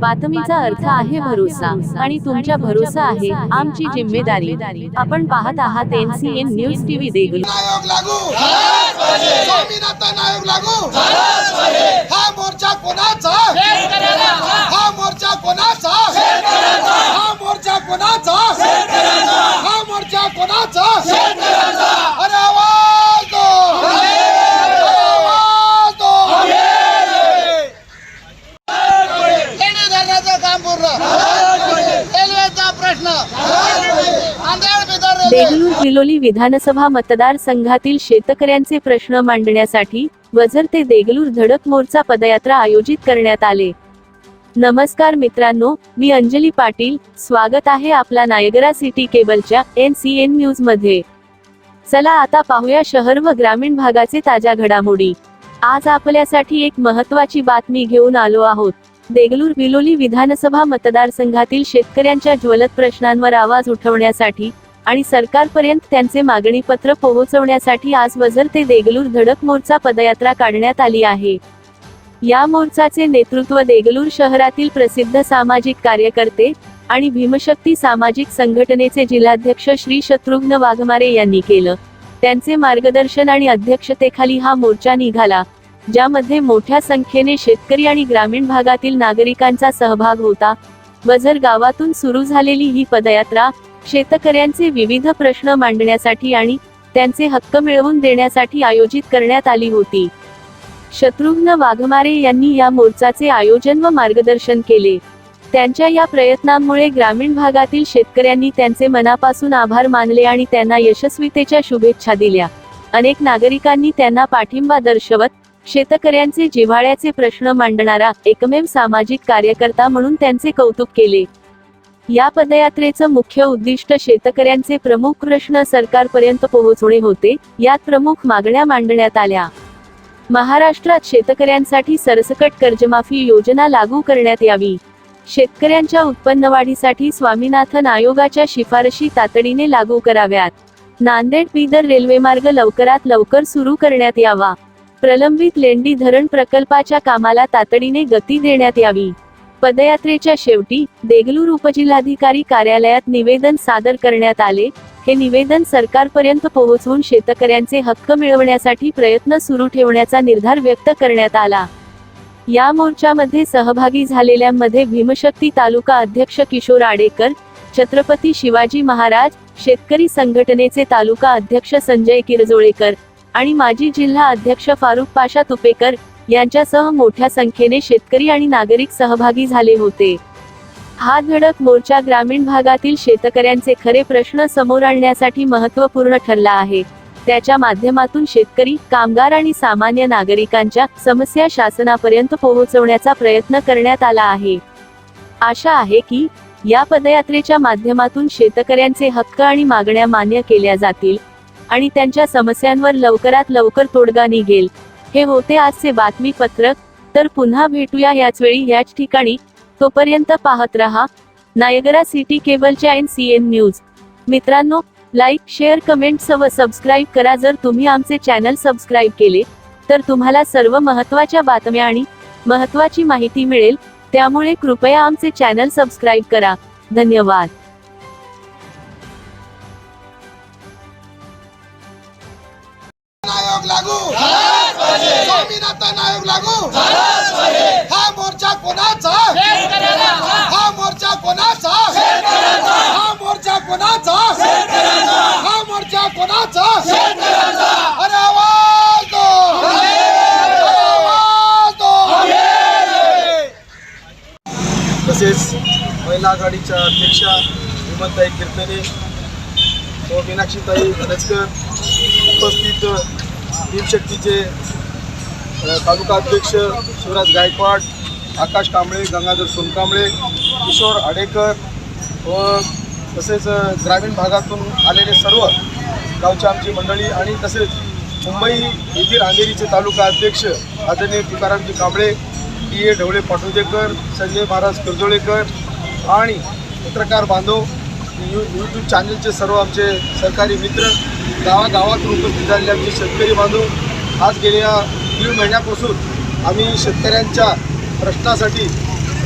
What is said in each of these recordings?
बातमीचा अर्थ आहे भरोसा आणि तुमच्या भरोसा आहे आमची जिम्मेदारी. आपण पाहत आहात एनसीएन न्यूज टीव्ही देगलूर हा मोर्चा कोणाचा? हा मोर्चा कोणाचा? हा मोर्चा कोणाचा? हा मोर्चा कोणाचा अरे आवाज दो आवाज दो लेणी धरण्याचं काम पूर्ण रेल्वेचा प्रश्न नांदेड बिदर रेल्वे देगलूर विलोली विधानसभा मतदारसंघातील शेतकऱ्यांचे प्रश्न मांडण्यासाठी वजर ते देगलूर धडक मोर्चा पदयात्रा आयोजित करण्यात आले. नमस्कार मित्रांनो मी अंजली पाटील. स्वागत आहे आपला नायगरा सिटी केबलच्या एन सी एन न्यूजमध्ये चला आता पाहूया शहर व ग्रामीण भागाचे ताज्या घडामोडी. आज आपल्यासाठी एक महत्वाची बातमी घेऊन आलो आहोत. देगलूर विलोली विधानसभा मतदारसंघातील शेतकऱ्यांच्या ज्वलत प्रश्नांवर आवाज उठवण्यासाठी आणि सरकारपर्यंत त्यांचे मागणी पत्र पोहोचवण्यासाठी आज वझर ते देगलूर धडक मोर्चा पदयात्रा काढण्यात आली आहे. या मोर्चाचे नेतृत्व देगलूर शहरातील प्रसिद्ध सामाजिक कार्यकर्ते आणि भीमशक्ती सामाजिक संघटनेचे जिल्हाध्यक्ष श्री शत्रुघ्न वाघमारे यांनी केलं. त्यांचे मार्गदर्शन आणि अध्यक्षतेखाली हा मोर्चा निघाला ज्यामध्ये मोठ्या संख्येने शेतकरी आणि ग्रामीण भागातील नागरिकांचा सहभाग होता. वझर गावातून सुरू झालेली ही पदयात्रा शेतकऱ्यांचे विविध प्रश्न मांडण्यासाठी आणि त्यांचे हक्क मिळवून देण्यासाठी आयोजित करण्यात आली होती. शत्रुघ्न वाघमारे यांनी या मोर्चाचे आयोजन व मार्गदर्शन केले. त्यांच्या या प्रयत्नांमुळे ग्रामीण भागातील शेतकऱ्यांनी त्यांचे मनापासून आभार मानले आणि त्यांना यशस्वीतेच्या शुभेच्छा दिल्या. अनेक नागरिकांनी त्यांना पाठिंबा दर्शवत शेतकऱ्यांचे जिव्हाळ्याचे प्रश्न मांडणारा एकमेव सामाजिक कार्यकर्ता म्हणून त्यांचे कौतुक केले. या पदयात्रेचं मुख्य उद्दिष्ट शेतकऱ्यांचे प्रमुख प्रश्न सरकारपर्यंत पोहोचणे होते. यात प्रमुख मागण्या मांडण्यात आल्या. महाराष्ट्रात शेतकऱ्यांसाठी सरसकट कर्जमाफी योजना लागू करण्यात यावी. शेतकऱ्यांच्या उत्पन्नवाढीसाठी स्वामीनाथन आयोगाच्या शिफारशी तातडीने लागू कराव्यात. नांदेड बिदर रेल्वेमार्ग लवकरात लवकर सुरू करण्यात यावा. प्रलंबित लेंडी धरण प्रकल्पाच्या कामाला तातडीने गती देण्यात यावी. पदयात्रेच्या शेवटी देगलूर उपजिल्हाधिकारी कार्यालयात निवेदन सादर करण्यात आले. हे निवेदन सरकारपर्यंत पोहोचवून शेतकऱ्यांचे हक्क मिळवण्यासाठी प्रयत्न सुरू ठेवण्याचा निर्धार व्यक्त करण्यात आला. या मोर्चामध्ये सहभागी झालेल्यांमध्ये भीमशक्ती तालुका अध्यक्ष किशोर आडेकर छत्रपती शिवाजी महाराज शेतकरी संघटनेचे तालुका अध्यक्ष संजय किरजोळेकर आणि माजी जिल्हा अध्यक्ष फारुख पाशा तुपेकर यांच्यासह मोठ्या संख्येने शेतकरी आणि नागरिक सहभागी झाले होते. हा धडक मोर्चा ग्रामीण भागातील शेतकऱ्यांचे खरे प्रश्न समोर आणण्यासाठी महत्त्वपूर्ण ठरला आहे. त्याच्या माध्यमातून शेतकरी कामगार आणि सामान्य नागरिकांच्या समस्या शासनापर्यंत पोहोचवण्याचा प्रयत्न करण्यात आला आहे. आशा आहे की या पदयात्रेच्या माध्यमातून शेतकऱ्यांचे हक्क आणि मागण्या मान्य केल्या जातील आणि त्यांच्या समस्यांवर लवकरात लवकर तोडगा निघेल. हे होते आजचे बातमीपत्रक. तर पुन्हा भेटूया याच वेळी याच ठिकाणी. तोपर्यंत पाहत रहा. नायगरा सिटी केबलच्या एन सी एन न्यूज. मित्रांनो लाईक शेअर कमेंट्स व सबस्क्राईब करा जर तुम्ही आमचे चॅनल सबस्क्राईब केले. तर तुम्हाला सर्व महत्त्वाच्या बातम्या आणि महत्त्वाची माहिती मिळेल. त्यामुळे कृपया आमचे चॅनल सबस्क्राईब करा. धन्यवाद. लागू. स्वामीनाथन आयोग लागू. हा मोर्चा कोणाचा? हा मोर्चा कोणाचा? हा मोर्चा कोणाचा? हा मोर्चा कोणाचा? अरे आवाज दो. आवाज दो. तसेच महिला आघाडीच्या अध्यक्षा हिमंताई कीर्तने व मीनाक्षीताई धनचकर उपस्थित भीमशक्तीचे तालुका अध्यक्ष शिवराज गायकवाड आकाश कांबळे गंगाधर सोनकांबळे किशोर आडेकर व तसेच ग्रामीण भागातून आलेले सर्व गावची आमची मंडळी आणि तसेच मुंबई येथील अंधेरीचे तालुका अध्यक्ष आदरणीय तुकारामजी कांबळे डी ए. ढवळे पाटोदेकर संजय महाराज कर्जोळेकर आणि पत्रकार बांधव यू यूट्यूब चॅनलचे सर्व आमचे सरकारी मित्र गावागावातून उपस्थित झालेले आमचे शेतकरी बांधव आज गेल्या दीड महिन्यापासून आम्ही शेतकऱ्यांच्या प्रश्नासाठी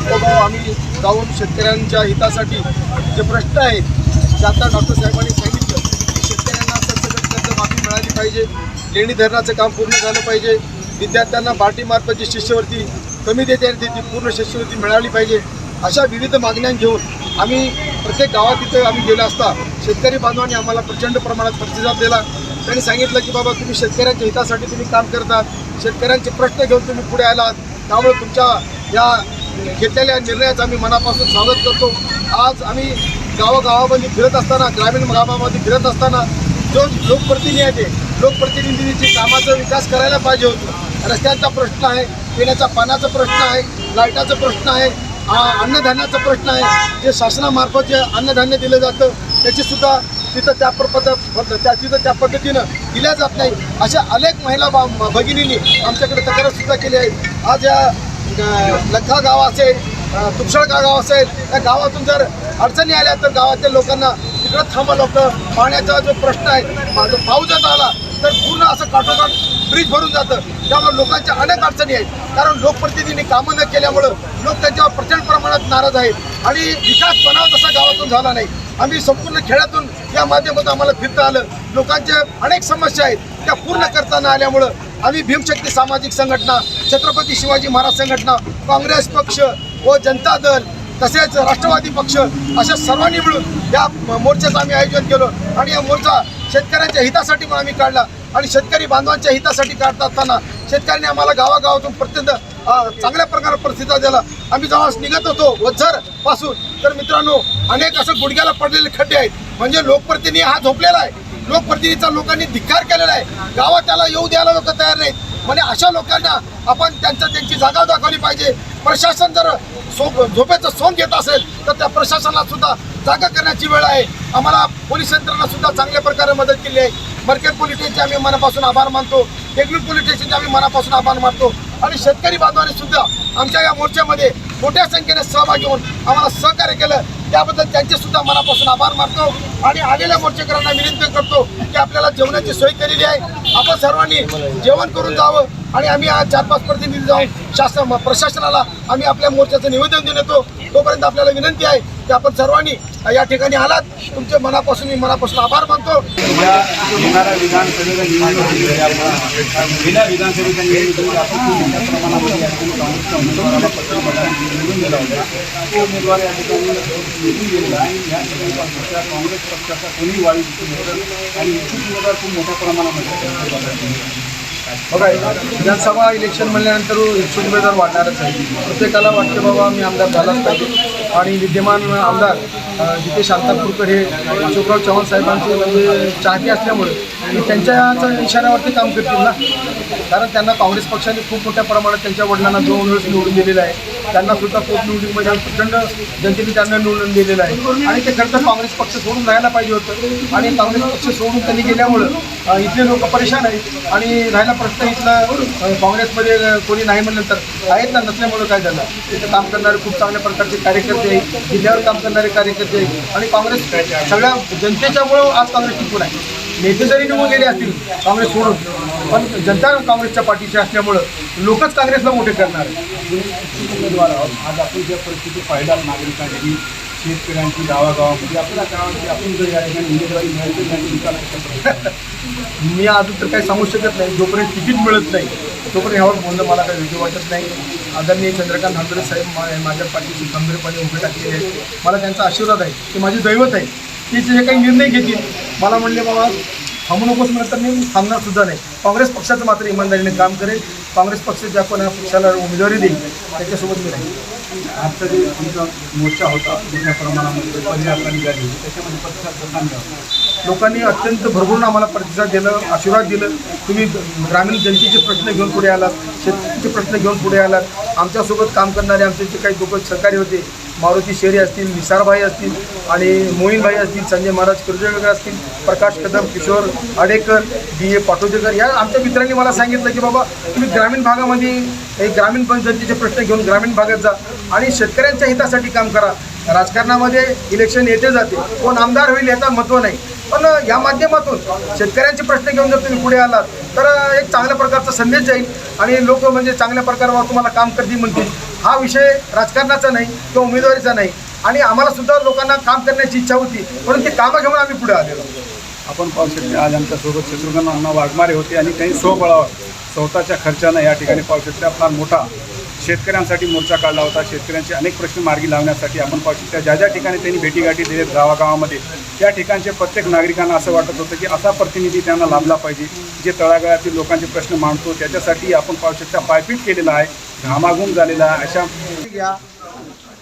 तर भाऊ आम्ही जाऊन शेतकऱ्यांच्या हितासाठी जे प्रश्न आहेत जे आता डॉक्टर साहेबांनी सांगितलं की शेतकऱ्यांना सरसकट कर्जमाफी मिळाली पाहिजे लेणी धरणाचं काम पूर्ण झालं पाहिजे विद्यार्थ्यांना बार्टीमार्फत जी शिष्यवृत्ती कमी देते ती ती पूर्ण शिष्यवृत्ती मिळाली पाहिजे अशा विविध मागण्या घेऊन आम्ही प्रत्येक गावात तिथं आम्ही गेलो असता शेतकरी बांधवांनी आम्हाला प्रचंड प्रमाणात प्रतिसाद दिला. त्यांनी सांगितलं की बाबा तुम्ही शेतकऱ्यांच्या हितासाठी तुम्ही काम करतात शेतकऱ्यांचे प्रश्न घेऊन तुम्ही पुढे आलात. त्यामुळे तुमच्या या घेतलेल्या निर्णयाचं आम्ही मनापासून स्वागत करतो. आज आम्ही गावागावामध्ये फिरत असताना ग्रामीण भागामध्ये फिरत असताना जो लोकप्रतिनिधी आहे ते लोकप्रतिनिधीची कामाचा विकास करायला पाहिजे होतो. रस्त्यांचा प्रश्न आहे पिण्याचा पाण्याचा प्रश्न आहे लाईटाचा प्रश्न आहे अन्नधान्याचा प्रश्न आहे. जे शासनामार्फत जे अन्नधान्य दिलं जातं त्याची सुद्धा तिथं त्या पद्धत त्या तिथं त्या पद्धतीनं दिल्या जात नाही अशा अनेक महिला बा भगिनींनी आमच्याकडे तक्रार सुद्धा केली आहे. आज या लखा गाव असेल अ, तुपसळका गाव असेल त्या गावातून जर अडचणी आल्या तर गावातील लोकांना तिकडं थांबा लोक पाण्याचा जो प्रश्न आहे माझं पाऊस जर आला तर पूर्ण असं काठोकाठ ब्रिज भरून जातं. त्यामुळे लोकांच्या अनेक अडचणी आहेत. कारण लोकप्रतिनिधींनी कामं न केल्यामुळं लोक त्यांच्यावर प्रचंड प्रमाणात नाराज आहेत. आणि विकास बनाव तसा गावातून झाला नाही. आम्ही संपूर्ण खेड्यातून या माध्यमातून आम्हाला फिरता आलं. लोकांच्या अनेक समस्या आहेत त्या पूर्ण करता न आल्यामुळं आम्ही भीमशक्ती सामाजिक संघटना छत्रपती शिवाजी महाराज संघटना काँग्रेस पक्ष व जनता दल तसेच राष्ट्रवादी पक्ष अशा सर्वांनी मिळून या मोर्चाचं आम्ही आयोजन केलं. आणि या मोर्चा शेतकऱ्यांच्या हितासाठी पण आम्ही काढला. आणि शेतकरी बांधवांच्या हितासाठी काढता असताना शेतकऱ्यांनी आम्हाला गावागावातून प्रत्यंत चांगल्या प्रकारे प्रतिसाद दिला. आम्ही जेव्हा निघत होतो वझरपासून तर मित्रांनो अनेक असं गुडघ्याला पडलेले खड्डे आहेत. म्हणजे लोकप्रतिनिधी हा झोपलेला आहे. लोकप्रतिनिधीचा लोकांनी धिक्कार केलेला आहे. गावात त्याला येऊ द्यायला लोक तयार नाहीत. म्हणजे अशा लोकांना आपण त्यांच्या त्यांची जागा दाखवली पाहिजे. प्रशासन जर सो झोपेचं सोंग घेत असेल तर त्या प्रशासनाला सुद्धा जागा करण्याची वेळ आहे. आम्हाला पोलीस यंत्रणा सुद्धा चांगल्या प्रकारे मदत केली आहे. मर्केट पोलीस स्टेशनचे आम्ही मनापासून आभार मानतो. देगलूर पोलीस स्टेशनचे आम्ही मनापासून आभार मानतो. आणि शेतकरी बांधवांनी सुद्धा आमच्या या मोर्चामध्ये मोठ्या संख्येने सहभागी होऊन आम्हाला सहकार्य केलं. त्याबद्दल त्यांचे सुद्धा मनापासून आभार मानतो आणि आलेल्या मोर्चेकरांना विनंती करतो की आपल्याला जेवणाची सोय केलेली आहे. आपण सर्वांनी जेवण करून जावं. आणि आम्ही आज चार पाच प्रतिनिधी जाऊन शासन प्रशासनाला आम्ही आपल्या मोर्चाचं निवेदन देऊन येतो. तोपर्यंत आपल्याला विनंती आहे की आपण सर्वांनी या ठिकाणी आलात. तुमचे मनापासून मी मनापासून आभार मानतो. या येणाऱ्या विधानसभेच्या निवडणुकीमध्ये विधानसभेच्या निवडणुकीमध्ये आपण मोठ्या प्रमाणामध्ये काँग्रेसच्या उमेदवाराला पत्र निवडून दिला होता तो उमेदवार या ठिकाणी निवडून गेलेला या ठिकाणी काँग्रेस पक्षाचा कोणी वाढी आणि इच्छुक उमेदवार खूप मोठ्या प्रमाणामध्ये बघा विधानसभा इलेक्शन म्हणल्यानंतर इच्छुक उमेदवार वाढणारच आहे. प्रत्येकाला वाटतं बाबा मी आमदार झालाच पाहिजे. आणि विद्यमान आमदार जिथे शांतापूरकर हे अशोकराव चव्हाण साहेबांचे म्हणजे चाहते असल्यामुळे आणि त्यांच्या इशाऱ्यावरती काम करतील ना? कारण त्यांना काँग्रेस पक्षाने खूप मोठ्या प्रमाणात त्यांच्या वडिलांना दोन वेळेस निवडून दिलेलं आहे. त्यांना सुद्धा पोटनिवडणुकीमध्ये प्रचंड जनतेने त्यांना निवडून दिलेलं आहे. आणि ते खरं तर काँग्रेस पक्ष सोडून राहायला पाहिजे होतं. आणि काँग्रेस पक्ष सोडून त्यांनी गेल्यामुळं इथले लोक परेशान आहेत. आणि राहिला प्रश्न इथला काँग्रेसमध्ये कोणी नाही म्हणल्यानंतर आहेत ना नसल्यामुळं काय झालं? तिथं काम करणारे खूप चांगल्या प्रकारचे कार्यकर्ते आहेत. जिल्ह्यावर काम करणारे कार्यकर्ते आहेत. आणि काँग्रेस सगळ्या जनतेच्यामुळं आज काँग्रेस टिकून आहे. नेते जरी निवडून गेले असतील काँग्रेस सोडून. पण जनता काँग्रेसच्या पाठीशी असल्यामुळं लोकच काँग्रेसला मोठे करणार उमेदवार आहोत. आज आपण ज्या परिस्थिती पाहिल्या नागरिकांची शेतकऱ्यांची गावागावामध्ये आपल्याला करावं की आपण जर या ठिकाणी उमेदवारी मिळाली त्यांनी विकास कसा? मी अजून तर काही सांगू शकत नाही. जोपर्यंत तिकीट मिळत नाही तोपर्यंत यावर बोलणं मला काही योग्य वाटत नाही. आदरणीय चंद्रकांत हांदरे साहेब मा- माझ्या पाठीशी खंबीरपणे उभे टाकलेले आहेत. मला त्यांचा आशीर्वाद आहे ते माझे दैवत आहे. ते जे काही निर्णय घेतील मला म्हणले बाबा थांबू नकोस म्हणत तर मी थांबणार सुद्धा नाही. काँग्रेस पक्षाचं मात्र इमानदारीने काम करेल. काँग्रेस पक्ष ज्या कोणा पक्षाला उमेदवारी देईल त्याच्यासोबत मी राहील. आजचा जे तुमचा मोर्चा होता मोठ्या प्रमाणामध्ये निघाली त्याच्यामध्ये लोकांनी अत्यंत भरभरून आम्हाला प्रतिसाद दिलं आशीर्वाद दिलं. तुम्ही ग्रामीण जनतेचे प्रश्न घेऊन पुढे आलात शेतकऱ्यांचे प्रश्न घेऊन पुढे आलात. आमच्यासोबत काम करणारे आमचे जे काही लोक सहकारी होते मारुती शेरी असतील निसारभाई असतील आणि मोहीनभाई असतील संजय महाराज कुर्जेकर असतील प्रकाश कदम किशोर आडेकर डी ए पाटोदेकर. या आमच्या मित्रांनी मला सांगितलं की बाबा तुम्ही ग्रामीण भागामध्ये हे ग्रामीण पंचायतीचे प्रश्न घेऊन ग्रामीण भागात जा आणि शेतकऱ्यांच्या हितासाठी काम करा. राजकारणामध्ये इलेक्शन येते जाते. कोण आमदार होईल याचा महत्त्व नाही. पण या माध्यमातून शेतकऱ्यांचे प्रश्न घेऊन जर तुम्ही पुढे आलात तर एक चांगल्या प्रकारचा संदेश जाईल आणि लोक म्हणजे चांगल्या प्रकारावर तुम्हाला काम करतील म्हणतील. हा विषय राजकारणाचा नाही किंवा उमेदवारीचा नाही आणि आम्हाला सुद्धा लोकांना काम करण्याची इच्छा होती म्हणून ते कामं घेऊन आम्ही पुढे आलेलो. आपण पाहू शकते आज आमच्यासोबत शत्रुघ्न अण्णा वाघमारे होते आणि काही स्वबळावर स्वतःच्या खर्चानं या ठिकाणी पाहू शकता. फार मोठा शेतकऱ्यांसाठी मोर्चा काढला होता. शेतकऱ्यांचे अनेक प्रश्न मार्गी लावण्यासाठी आपण पाहू शकता. ज्या ज्या ठिकाणी त्यांनी भेटीगाठी दिलेत गावागावामध्ये त्या ठिकाणचे प्रत्येक नागरिकांना असं वाटत होतं की असा प्रतिनिधी त्यांना लाभला पाहिजे. जे तळागाळातील लोकांचे प्रश्न मांडतो त्याच्यासाठी आपण पाहू शकता पायपीट केलेला आहे. घामाघूम झालेला आहे. अशा घ्या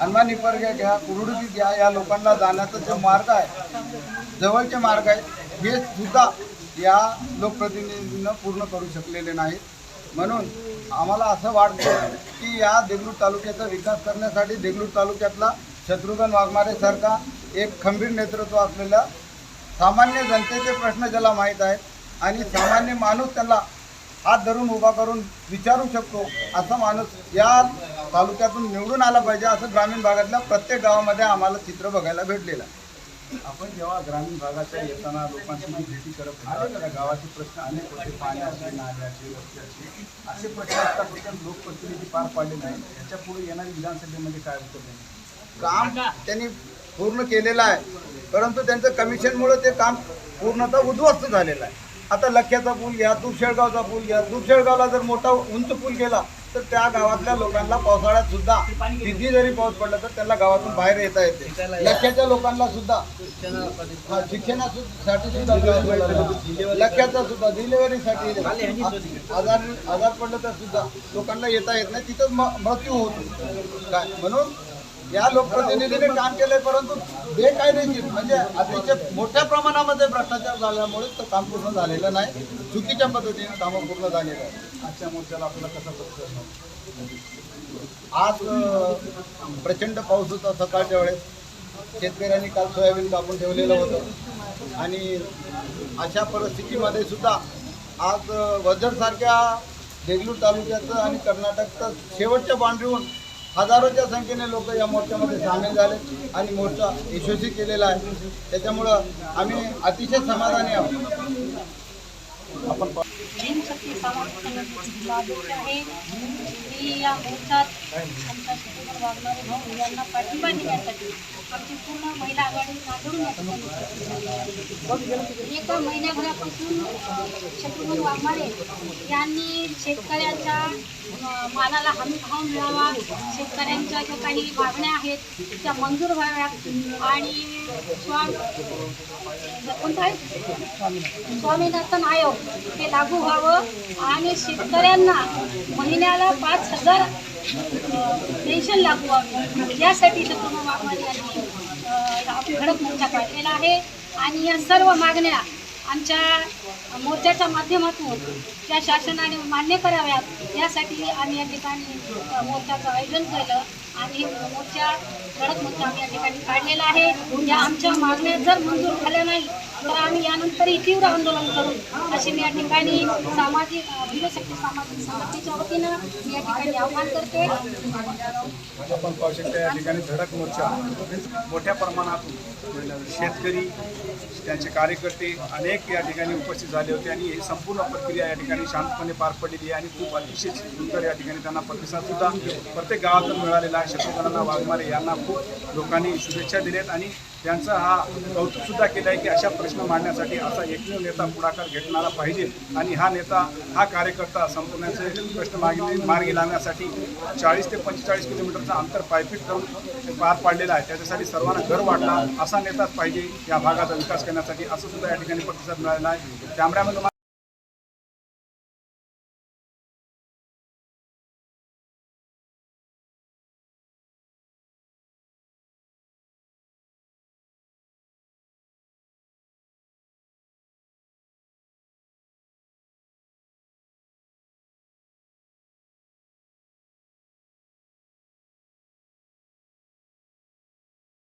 हनुमान निपर्ग घ्या कुरुडगी घ्या या लोकांना जाण्याचा जो मार्ग आहे जवळचे मार्ग आहेत हे सुद्धा या लोकप्रतिनिधींना पूर्ण करू शकलेले नाहीत. म्हणून आम्हाला असं वाटतं की या देगलूर तालुक्याचा विकास करण्यासाठी देगलूर तालुक्यातला शत्रुघ्न वाघमारेसारखा एक खंबीर नेतृत्व असलेला सामान्य जनतेचे प्रश्न ज्याला माहीत आहेत आणि सामान्य माणूस त्याला हात धरून उभा करून विचारू शकतो असा माणूस या तालुक्यातून निवडून आला पाहिजे असं ग्रामीण भागातल्या प्रत्येक गावामध्ये आम्हाला चित्र बघायला भेटलेलं आहे. आपण जेव्हा ग्रामीण भागाच्या येताना लोकांची भेटी करत गावाचे प्रश्न अनेक होते पाण्याचे नाल्याचे रस्त्याचे. असे प्रश्न आतापर्यंत लोकप्रतिनिधी पार पाडले नाही याच्यापुढे येणारी विधानसभेमध्ये काय उत्तर नाही काम त्यांनी पूर्ण केलेलं आहे. परंतु त्यांचं कमिशनमुळे ते काम पूर्णतः उद्ध्वस्त झालेलं आहे. आता लख्याचा पूल घ्या दुपशेळगावचा पूल घ्या. दुपशेळगावला जर मोठा उंच पूल गेला तर त्या गावातल्या लोकांना पावसाळ्यात सुद्धा किती जरी पाऊस पडला तर त्यांना गावातून बाहेर येता येते. लख्याच्या लोकांना सुद्धा. शिक्षणासाठी सुद्धा लख्याचा सुद्धा डिलिव्हरीसाठी आजार आजार पडलं तर सुद्धा लोकांना येता येत नाही. तिथं म- मृत्यू होतो. काय? म्हणून या लोकप्रतिनिधीने काम केलंय परंतु बेकायदेशीर म्हणजे अतिशय मोठ्या प्रमाणामध्ये भ्रष्टाचार झाल्यामुळे तो काम पूर्ण झालेलं नाही. चुकीच्या पद्धतीने कामं पूर्ण झालेलं आहे आजच्या मोर्चाला आपल्याला कसा आज प्रचंड पाऊस होता सकाळच्या वेळेस. शेतकऱ्यांनी काल सोयाबीन कापून ठेवलेलं होतं. आणि अशा परिस्थितीमध्ये सुद्धा आज वजरसारख्या देगलूर तालुक्याचं आणि कर्नाटकचं शेवटच्या बाउंड्रीहून हजारोच्या संख्येने लोक या मोर्चामध्ये सामील झाले आणि मोर्चा यशस्वी केलेला आहे. त्याच्यामुळं आम्ही अतिशय समाधानी आहोत. जनशक्ती सामाजिक आहे. या मोर्चात वागणारे भाऊ यांना पाठिंबा देण्यासाठी आमची पूर्ण महिला आघाडी नांदून एका महिन्याभरापासून शत्रुघ्न वाघमारे यांनी शेतकऱ्यांच्या मालाला हमी भाव मिळावा शेतकऱ्यांच्या ज्या काही मागण्या आहेत त्या मंजूर व्हाव्यात आणि स्वा कोणता आहे? स्वामीनाथन आयोग हे लागू व्हावं आणि शेतकऱ्यांना महिन्याला पाच हजार पेन्शन लागू व्हावी म्हणजे यासाठी शत्रुघ्न वाघमारे यांनी अ, मोर्चा काढलेला आहे. आणि या सर्व मागण्या आमच्या मोर्चाच्या माध्यमातून त्या शासनाने मान्य कराव्यात. यासाठी आम्ही या ठिकाणी मोर्चाचं आयोजन केलं. आणि मोर्चा कडक मोर्चा आम्ही या ठिकाणी काढलेला आहे. या आमच्या मागण्या जर मंजूर झाल्या नाही तर आम्ही यानंतरही तीव्र आंदोलन करू. अशी मी या ठिकाणी सामाजिक अ, सामाजिक संघटनेच्या वतीनं मी या ठिकाणी आव्हान करते. आपण पाहू शकता या ठिकाणी धडक मोर्चा मोठ्या प्रमाणात शेतकरी त्यांचे कार्यकर्ते अनेक या ठिकाणी उपस्थित झाले होते आणि ही संपूर्ण प्रक्रिया या ठिकाणी शांतपणे पार पडलेली आहे आणि खूप अतिशय सुंदर या ठिकाणी त्यांना प्रतिसाद सुद्धा प्रत्येक गावातून मिळालेला आहे. शत्रुघ्नांना वाघमारे यांना खूप लोकांनी शुभेच्छा दिल्यात आणि त्यांचा हा कौतुकसुद्धा केलं आहे की अशा प्रश्न मांडण्यासाठी असा एकमेव नेता पुढाकार घेतणारा पाहिजे. आणि हा नेता हा कार्यकर्ता संपूर्णाचे प्रश्न मागे मार्गी लावण्यासाठी चाळीस ते पंचेचाळीस किलोमीटरचा अंतर पायपीट करून पार पाडलेला आहे. त्याच्यासाठी सर्वांना घर वाटला. असा नेताच पाहिजे या भागाचा विकास करण्यासाठी असं सुद्धा या ठिकाणी प्रतिसाद मिळालेला आहे. त्यामुळे